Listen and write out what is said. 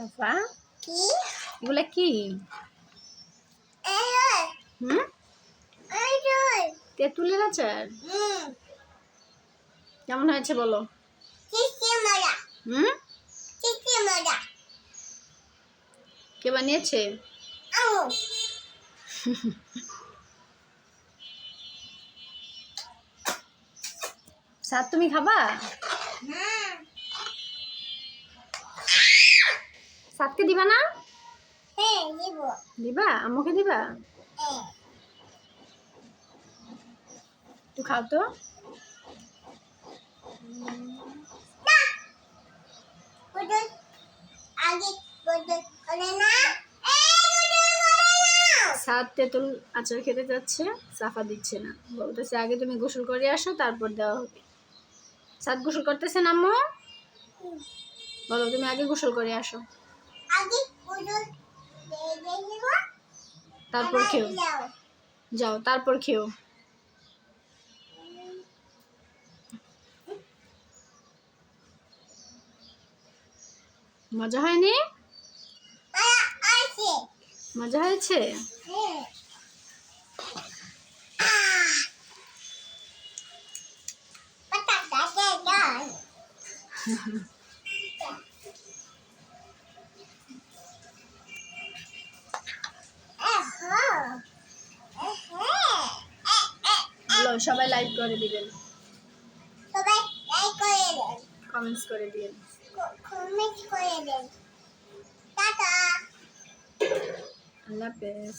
সাফা? কি? এগুলা কি? হুম? তেঁতুলের আচার? কেমন হয়েছে বলো? হুম? কে বানিয়েছে? সাত তুমি খাবা হুম সাতকে দিবা না? হ্যাঁ দিব। আম্মুকে দিবা? হ্যাঁ। একটু খাও তো। না। না। না। সাত তেঁতুল আচার খেতে যাচ্ছে সাফা দিচ্ছে না। বলতেছে আগে তুমি গোসল করে আসো তারপর দেওয়া হবে। সাত গোসল করতেছেন আম্মু? বলো তুমি আগে গোসল করে আসো। তারপর খেও। যাও। তারপর খেও। মজা হয়নি? মজা হয়েছে? হ্যাঁ। সবাই লাইক করে দিবেন। সবাই লাইক করে দেন। কমেন্টস করে দিবেন কমেন্টস করে দেন। টাটা। আল্লাহ আল্লাহ হাফেজ